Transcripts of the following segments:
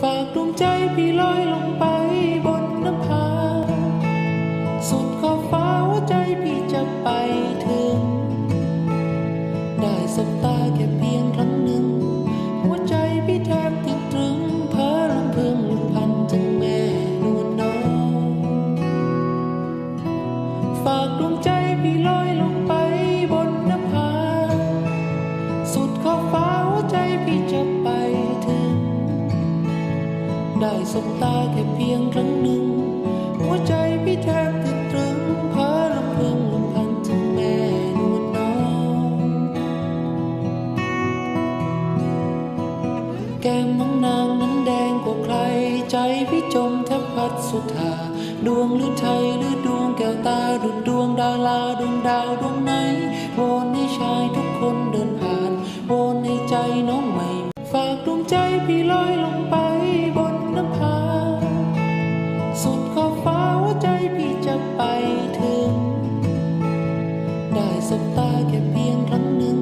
ฝากดวงใจพี่ลอยลงไปบนน้ำพาสุดขอบฟ้าหัวใจพี่จะไปถึง ได้สบตาแค่เพียงครั้งหนึ่ง หัวใจพี่แทบติดตรึงเพ้อลำพึงลำพันถึงแม่นวลน้อง ฝากดวงใจ ได้สบตาแค่เพียงครั้งหนึ่ง หัวใจพี่แทบติดตรึงเพ้อลำพึงลำพันถึงแม่นวลน้อง แก้มน้องนางนั้นแดงกว่าใคร ใจพี่จมแทบพัดสุธาดวงหรือไทยหรือดวงแก้วตาดุดดวงดาราดวงดาวดวงไหนวอนให้ชายทุกคนเดินผ่านวอนให้ใจน้องใหม่ ฝากดวงใจพี่ลอยลง ใจพี่จะไปถึง ได้สบตาแค่เพียงครั้งหนึ่ง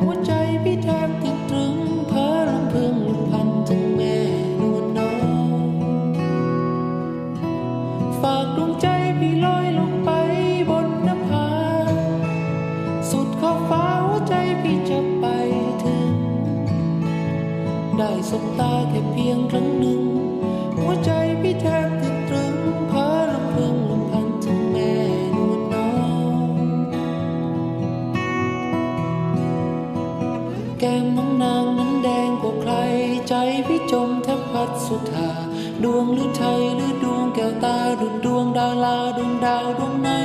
หัวใจพี่แทบติดตรึงเพ้อลำพึงลำพันถึงแม่นวลน้อง ฝากดวงใจพี่ลอยลงไปบนนภา สุดขอบฟ้าหัวใจพี่จะไปถึง ได้สบตาแค่เพียงครั้งหนึ่ง หัวใจพี่แทบ ก้มน้องนางนั้นแดงกว่าใคร ใจพี่จมแทบพัดสุธาดวงหรือไทยหรือดวงแก้วตาดุดดวงดาราดวงดาวดวงไหนวอนให้ชายทุกคนเดิน